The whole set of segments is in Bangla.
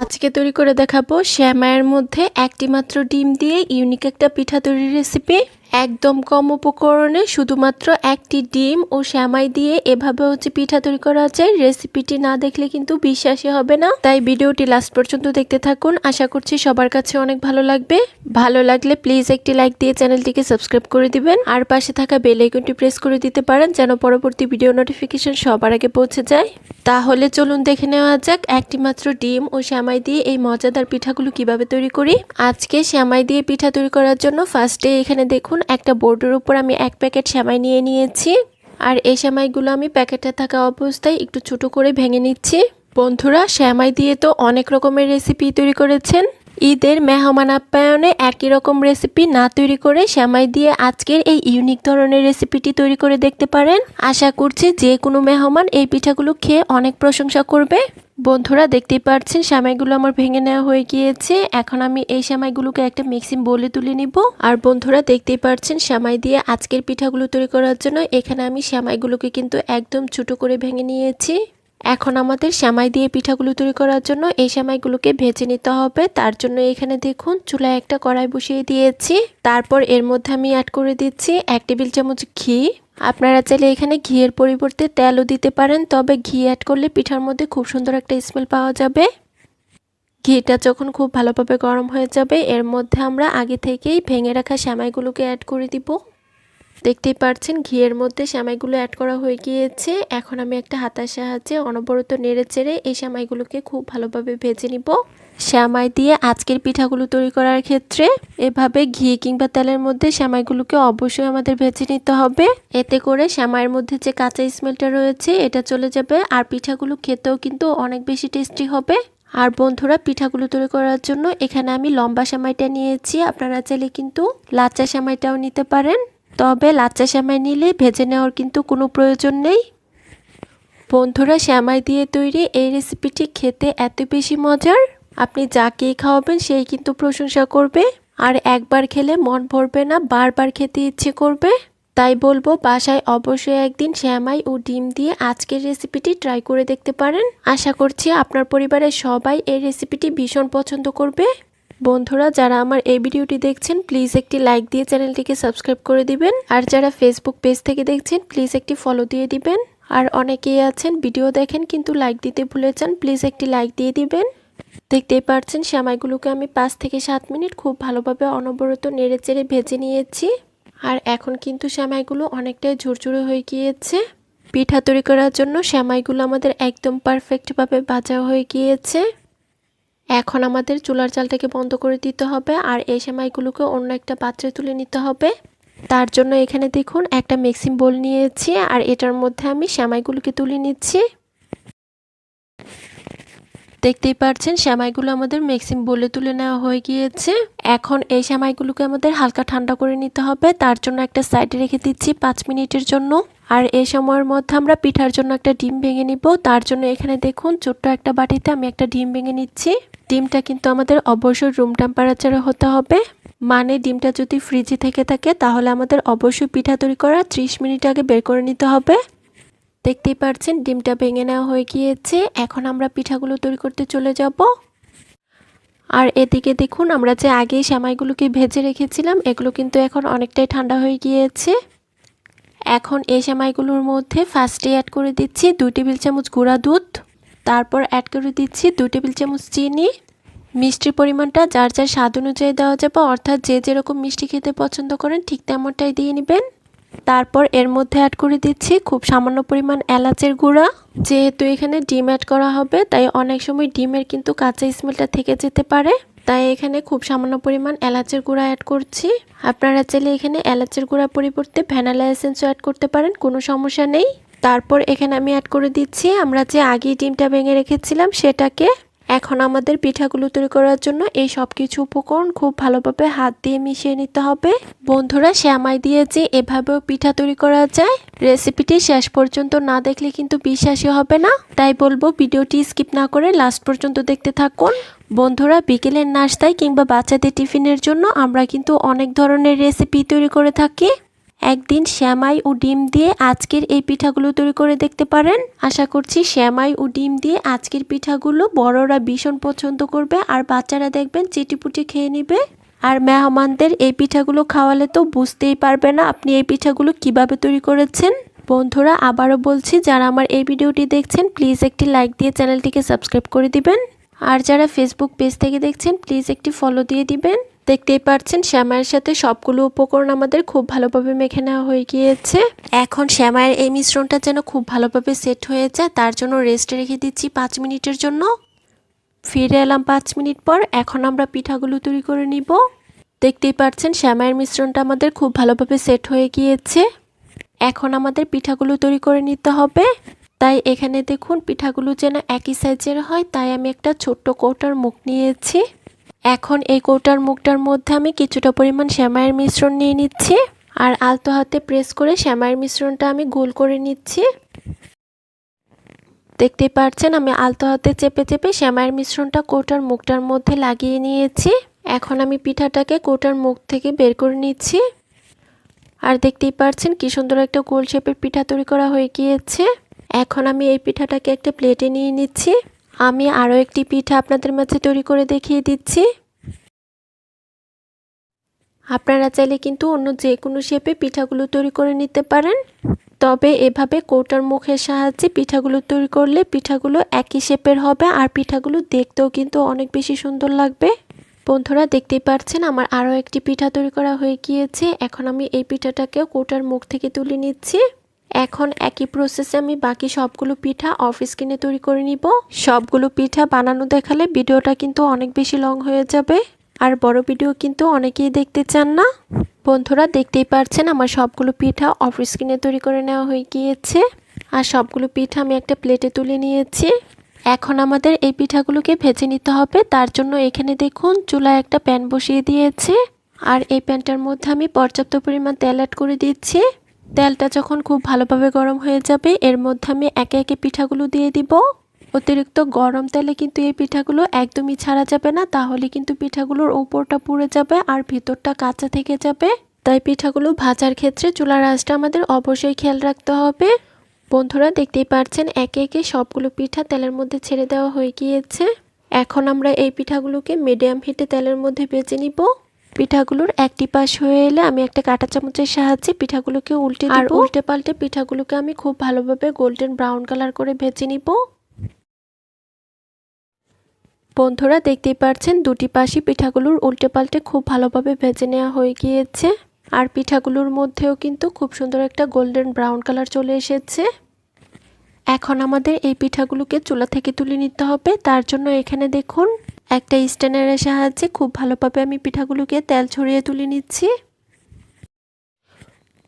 আজকে তৈরি করে দেখাবো শ্যামায়ের মধ্যে একটি মাত্র ডিম দিয়ে ইউনিক একটা পিঠা তৈরির রেসিপি একদম কম উপকরণে শুধুমাত্র একটি ডিম ও শ্যামাই দিয়ে এভাবে হচ্ছে পিঠা তৈরি করা যায় রেসিপিটি না দেখলে কিন্তু বিশ্বাসই হবে না। তাই ভিডিওটি লাস্ট পর্যন্ত দেখতে থাকুন। আশা করছি সবার কাছে অনেক ভালো লাগবে। ভালো লাগলে প্লিজ একটি লাইক দিয়ে চ্যানেলটিকে সাবস্ক্রাইব করে দিবেন। আর পাশে থাকা বেল আইকনটি প্রেস করে দিতে পারেন যেন পরবর্তী ভিডিও নোটিফিকেশন সবার আগে পৌঁছে যায়। তাহলে চলুন দেখে নেওয়া যাক একটি মাত্র ডিম ও শ্যামাই দিয়ে এই মজাদার পিঠাগুলো কীভাবে তৈরি করি। আজকে শ্যামাই দিয়ে পিঠা তৈরি করার জন্য ফার্স্টে এখানে দেখুন একটা বোর্ডের উপর আমি এক প্যাকেট শ্যামাই নিয়ে নিয়েছি। আর এই শ্যামাইগুলো আমি প্যাকেটে থাকা অবস্থায় একটু ছোট করে ভেঙে নিচ্ছি। বন্ধুরা শ্যামাই দিয়ে তো অনেক রকমের রেসিপি তৈরি করেছেন। ঈদের মেহমান আপ্যায়নে একই রকম রেসিপি না তৈরি করে শ্যামাই দিয়ে আজকের এই ইউনিক ধরনের রেসিপিটি তৈরি করে দেখতে পারেন। আশা করছি যে কোনো মেহমান এই পিঠাগুলো খেয়ে অনেক প্রশংসা করবে। বন্ধুরা দেখতেই পাচ্ছেন সেমাইগুলো আমার ভেঙে নেওয়া হয়ে গিয়েছে। এখন আমি এই সেমাইগুলোকে একটা মিক্সিং বলে তুলে নিব। আর বন্ধুরা দেখতেই পাচ্ছেন সেমাই দিয়ে আজকের পিঠাগুলো তৈরি করার জন্য এখানে আমি সেমাইগুলোকে কিন্তু একদম ছোটো করে ভেঙে নিয়েছি। এখন আমাদের শ্যামাই দিয়ে পিঠাগুলো তৈরি করার জন্য এই শ্যামাইগুলোকে ভেজে নিতে হবে। তার জন্য এখানে দেখুন, চুলায় একটা কড়াই বসিয়ে দিয়েছি। তারপর এর মধ্যে আমি অ্যাড করে দিচ্ছি এক টেবিল চামচ ঘি। আপনারা চাইলে এখানে ঘিয়ের পরিবর্তে তেলও দিতে পারেন, তবে ঘি অ্যাড করলে পিঠার মধ্যে খুব সুন্দর একটা স্মেল পাওয়া যাবে। ঘিটা যখন খুব ভালোভাবে গরম হয়ে যাবে, এর মধ্যে আমরা আগে থেকেই ভেঙে রাখা শ্যামাইগুলোকে অ্যাড করে দিব। দেখতেই পাচ্ছেন ঘিয়ের মধ্যে শ্যামাইগুলো অ্যাড করা হয়ে গিয়েছে। এখন আমি একটা হাতার সাহায্যে অনবরত নেড়ে চেড়ে এই শ্যামাইগুলোকে খুব ভালোভাবে ভেজে নিব। শ্যামাই দিয়ে আজকের পিঠাগুলো তৈরি করার ক্ষেত্রে এভাবে ঘি কিংবা তেলের মধ্যে শ্যামাইগুলোকে অবশ্যই আমাদের ভেজে নিতে হবে। এতে করে শ্যামাইয়ের মধ্যে যে কাঁচা স্মেলটা রয়েছে, এটা চলে যাবে আর পিঠাগুলো খেতেও কিন্তু অনেক বেশি টেস্টি হবে। আর বন্ধুরা, পিঠাগুলো তৈরি করার জন্য এখানে আমি লম্বা সেমাইটা নিয়েছি। আপনারা চাইলে কিন্তু লাচ্চা সেমাইটাও নিতে পারেন। তবে লাচ্চা সেমাই নিলে ভেজে নেওয়ার কিন্তু কোনো প্রয়োজন নেই। বন্ধুরা, শ্যামাই দিয়ে তৈরি এই রেসিপিটি খেতে এত বেশি মজার। আপনি যাকেই খাওয়াবেন সেই কিন্তু প্রশংসা করবে। আর একবার খেলে মন ভরবে না, বারবার খেতে ইচ্ছে করবে। তাই বলব, বাসায় অবশ্যই একদিন শ্যামাই ও ডিম দিয়ে আজকের রেসিপিটি ট্রাই করে দেখতে পারেন। আশা করছি আপনার পরিবারের সবাই এই রেসিপিটি ভীষণ পছন্দ করবে। বন্ধুরা, যারা আমার এই ভিডিওটি দেখছেন প্লিজ একটি লাইক দিয়ে চ্যানেলটিকে সাবস্ক্রাইব করে দিবেন। আর যারা ফেসবুক পেজ থেকে দেখছেন প্লিজ একটি ফলো দিয়ে দিবেন। আর অনেকেই আছেন ভিডিও দেখেন কিন্তু লাইক দিতে ভুলে যান প্লিজ একটি লাইক দিয়ে দিবেন। দেখতেই পাচ্ছেন শ্যামাইগুলোকে আমি পাঁচ থেকে সাত মিনিট খুব ভালোভাবে অনবরত নেড়ে চেড়ে ভেজে নিয়েছি। আর এখন কিন্তু শ্যামাইগুলো অনেকটাই ঝুরঝুরে হয়ে গিয়েছে। পিঠা তৈরি করার জন্য শ্যামাইগুলো আমাদের একদম পারফেক্টভাবে ভাজা হয়ে গিয়েছে। এখন আমাদের চুলার চালটাকে বন্ধ করে দিতে হবে আর এই সেমাইগুলোকে অন্য একটা পাত্রে তুলে নিতে হবে। তার জন্য এখানে দেখুন একটা মিক্সিং বোল নিয়েছি আর এটার মধ্যে আমি সেমাইগুলোকে তুলে নিচ্ছি। দেখতেই পাচ্ছেন শ্যামাইগুলো আমাদের মিক্সিং বলে তুলে নেওয়া হয়ে গিয়েছে। এখন এই শ্যামাইগুলোকে আমাদের হালকা ঠান্ডা করে নিতে হবে। তার জন্য একটা সাইডে রেখে দিচ্ছি পাঁচ মিনিটের জন্য। আর এই সময়ের মধ্যে আমরা পিঠার জন্য একটা ডিম ভেঙে নিব। তার জন্য এখানে দেখুন ছোট্ট একটা বাটিতে আমি একটা ডিম ভেঙে নিচ্ছি। ডিমটা কিন্তু আমাদের অবশ্যই রুম টেম্পারেচারে হতে হবে। মানে ডিমটা যদি ফ্রিজে থেকে থাকে, তাহলে আমাদের অবশ্যই পিঠা তৈরি করা ত্রিশ মিনিট আগে বের করে নিতে হবে। দেখতেই পাচ্ছেন ডিমটা ভেঙে নেওয়া হয়ে গিয়েছে। এখন আমরা পিঠাগুলো তৈরি করতে চলে যাব। আর এদিকে দেখুন, আমরা যে আগেই সেমাইগুলোকে ভেজে রেখেছিলাম, এগুলো কিন্তু এখন অনেকটাই ঠান্ডা হয়ে গিয়েছে। এখন এই সেমাইগুলোর মধ্যে ফার্স্টে অ্যাড করে দিচ্ছি দুই টেবিল চামচ গুঁড়া দুধ। তারপর অ্যাড করে দিচ্ছি দু টেবিল চামচ চিনি। মিষ্টির পরিমাণটা যার যার স্বাদ অনুযায়ী দেওয়া যাবে, অর্থাৎ যে যেরকম মিষ্টি খেতে পছন্দ করেন ঠিক তেমনটাই দিয়ে নেবেন। তারপর এর মধ্যে অ্যাড করে দিচ্ছি খুব সামান্য পরিমাণ এলাচের গুঁড়া। যেহেতু এখানে ডিম অ্যাড করা হবে, তাই অনেক সময় ডিমের কিন্তু কাঁচা স্মেলটা থেকে যেতে পারে। তাই এখানে খুব সামান্য পরিমাণ এলাচের গুঁড়া অ্যাড করছি। আপনারা চাইলে এখানে এলাচের গুঁড়া পরিবর্তে ভ্যানালা এসেন্সও অ্যাড করতে পারেন, কোনো সমস্যা নেই। তারপর এখানে আমি অ্যাড করে দিচ্ছি, আমরা যে আগেই ডিমটা ভেঙে রেখেছিলাম সেটাকে এখন আমাদের পিঠাগুলো তৈরি করার জন্য এই সব কিছু উপকরণ খুব ভালোভাবে হাত দিয়ে মিশিয়ে নিতে হবে। বন্ধুরা, শ্যামাই দিয়ে যে এভাবেও পিঠা তৈরি করা যায় রেসিপিটি শেষ পর্যন্ত না দেখলে কিন্তু বিশ্বাসই হবে না। তাই বলব, ভিডিওটি স্কিপ না করে লাস্ট পর্যন্ত দেখতে থাকুন। বন্ধুরা, বিকেলের নাস্তায় কিংবা বাচ্চাদের টিফিনের জন্য আমরা কিন্তু অনেক ধরনের রেসিপি তৈরি করে থাকি। একদিন শ্যামাই ও ডিম দিয়ে আজকের এই পিঠাগুলো তৈরি করে দেখতে পারেন। আশা করছি শ্যামাই ও ডিম দিয়ে আজকের পিঠাগুলো বড়রা ভীষণ পছন্দ করবে আর বাচ্চারা দেখবেন চিটিপুটি খেয়ে নেবে। আর মেহমানদের এই পিঠাগুলো খাওয়ালে তো বুঝতেই পারবে না আপনি এই পিঠাগুলো কীভাবে তৈরি করেছেন। বন্ধুরা, আবারও বলছি, যারা আমার এই ভিডিওটি দেখছেন, প্লিজ একটি লাইক দিয়ে চ্যানেলটিকে সাবস্ক্রাইব করে দিবেন। আর যারা ফেসবুক পেজ থেকে দেখছেন, প্লিজ একটি ফলো দিয়ে দিবেন। দেখতেই পাচ্ছেন শ্যামায়ের সাথে সবগুলো উপকরণ আমাদের খুব ভালোভাবে মেখে নেওয়া হয়ে গিয়েছে। এখন শ্যামায়ের এই মিশ্রণটা যেন খুব ভালোভাবে সেট হয়ে যায়, তার জন্য রেস্টে রেখে দিচ্ছি পাঁচ মিনিটের জন্য। ফিরে এলাম পাঁচ মিনিট পর, এখন আমরা পিঠাগুলো তৈরি করে নিব। দেখতেই পাচ্ছেন শ্যামায়ের মিশ্রণটা আমাদের খুব ভালোভাবে সেট হয়ে গিয়েছে। এখন আমাদের পিঠাগুলো তৈরি করে নিতে হবে। তাই এখানে দেখুন, পিঠাগুলো যেন একই সাইজের হয়, তাই আমি একটা ছোট্ট কৌটার মুখ নিয়েছি। এখন এই কৌটার মুখটার মধ্যে আমি কিছুটা পরিমাণ শ্যামায়ের মিশ্রণ নিয়ে নিচ্ছি, আর আলতো হাতে প্রেস করে শ্যামায়ের মিশ্রণটা আমি গোল করে নিচ্ছি। দেখতেই পাচ্ছেন আমি আলতো হাতে চেপে চেপে শ্যামায়ের মিশ্রণটা কৌটার মুখটার মধ্যে লাগিয়ে নিয়েছি। এখন আমি পিঠাটাকে কৌটার মুখ থেকে বের করে নিচ্ছি। আর দেখতেই পাচ্ছেন কি সুন্দর একটা গোল শেপের পিঠা তৈরি করা হয়ে গিয়েছে। এখন আমি এই পিঠাটাকে একটা প্লেটে নিয়ে নিচ্ছি। আমি আরও একটি পিঠা আপনাদের মাঝে তৈরি করে দেখিয়ে দিচ্ছি। আপনারা চাইলে কিন্তু অন্য যে কোনো শেপে পিঠাগুলো তৈরি করে নিতে পারেন। তবে এভাবে কৌটার মুখের সাহায্যে পিঠাগুলো তৈরি করলে পিঠাগুলো একই শেপের হবে আর পিঠাগুলো দেখতেও কিন্তু অনেক বেশি সুন্দর লাগবে। বন্ধুরা, দেখতেই পাচ্ছেন আমার আরও একটি পিঠা তৈরি করা হয়ে গিয়েছে। এখন আমি এই পিঠাটাকেও কৌটার মুখ থেকে তুলে নিচ্ছি। এখন একই প্রসেসে আমি বাকি সবগুলো পিঠা অফ স্ক্রিনে তৈরি করে নিব। সবগুলো পিঠা বানানো দেখালে ভিডিওটা কিন্তু অনেক বেশি লং হয়ে যাবে। আর বড় ভিডিও কিন্তু অনেকেই দেখতে চান না। বন্ধুরা, দেখতেই পারছেন আমার সবগুলো পিঠা অফ স্ক্রিনে তৈরি করে নেওয়া হয়ে গিয়েছে। আর সবগুলো পিঠা আমি একটা প্লেটে তুলে নিয়েছি। এখন আমাদের এই পিঠাগুলোকে ভেজে নিতে হবে। তার জন্য এখানে দেখুন, চুলায় একটা প্যান বসিয়ে দিয়েছি। আর এই প্যানটার মধ্যে আমি পর্যাপ্ত পরিমাণ তেল অ্যাড করে দিচ্ছি। তেলটা যখন খুব ভালোভাবে গরম হয়ে যাবে, এর মধ্যে আমি একে একে পিঠাগুলো দিয়ে দিব। অতিরিক্ত গরম তেলে কিন্তু এই পিঠাগুলো একদমই ছাড়া যাবে না, তাহলে কিন্তু পিঠাগুলোর উপরটা পুড়ে যাবে আর ভিতরটা কাঁচা থেকে যাবে। তাই পিঠাগুলো ভাজার ক্ষেত্রে চুলার আঁচটা আমাদের অবশ্যই খেয়াল রাখতে হবে। বন্ধুরা, দেখতেই পাচ্ছেন একে একে সবগুলো পিঠা তেলের মধ্যে ছেড়ে দেওয়া হয়ে গিয়েছে। এখন আমরা এই পিঠাগুলোকে মিডিয়াম হিটে তেলের মধ্যে ভেজে নিব। পিঠাগুলোর একটি পাশ হয়ে এলে আমি একটা কাঁটা চামচের সাহায্যে পিঠাগুলোকে উল্টে আর উল্টে পাল্টে পিঠাগুলোকে আমি খুব ভালোভাবে গোল্ডেন ব্রাউন কালার করে ভেজে নিব। বন্ধুরা দেখতেই পাচ্ছেন দুটি পাশই পিঠাগুলোর উল্টে পাল্টে খুব ভালোভাবে ভেজে নেওয়া হয়ে গিয়েছে। আর পিঠাগুলোর মধ্যেও কিন্তু খুব সুন্দর একটা গোল্ডেন ব্রাউন কালার চলে এসেছে। এখন আমাদের এই পিঠাগুলোকে চুলা থেকে তুলে নিতে হবে। তার জন্য এখানে দেখুন একটা স্ট্যান্ডারের সাহায্যে খুব ভালোভাবে আমি পিঠাগুলোকে তেল ছড়িয়ে তুলে নিচ্ছি।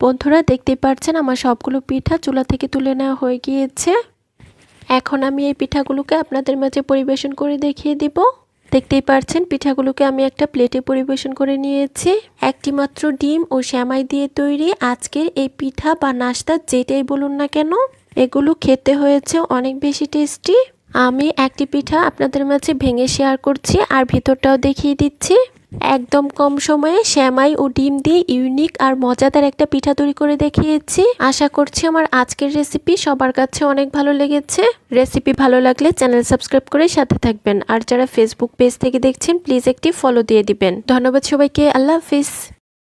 বন্ধুরা, দেখতেই পাচ্ছেন আমার সবগুলো পিঠা চুলা থেকে তুলে নেওয়া হয়ে গিয়েছে। এখন আমি এই পিঠাগুলোকে আপনাদের মাঝে পরিবেশন করে দেখিয়ে দিব। দেখতেই পাচ্ছেন, পিঠাগুলোকে আমি একটা প্লেটে পরিবেশন করে নিয়েছি। একটি মাত্র ডিম ও শ্যামাই দিয়ে তৈরি। আজকের এই পিঠা বা নাস্তা যেটাই বলুন না কেন, এগুলো খেতে হয়েছে অনেক বেশি টেস্টি। আমি একটি পিঠা আপনাদের মাঝে ভেঙে শেয়ার করছি আর ভিতরটাও দেখিয়ে দিচ্ছি। একদম কম সময়ে শ্যামাই ও ডিম দিয়ে ইউনিক আর মজাদার একটা পিঠা তৈরি করে দেখিয়েছি। আশা করছি আমার আজকের রেসিপি সবার কাছে অনেক ভালো লেগেছে। রেসিপি ভালো লাগলে চ্যানেল সাবস্ক্রাইব করে সাথে থাকবেন। আর যারা ফেসবুক পেজ থেকে দেখছেন প্লিজ একটি ফলো দিয়ে দিবেন। ধন্যবাদ সবাইকে, আল্লাহ হাফিজ।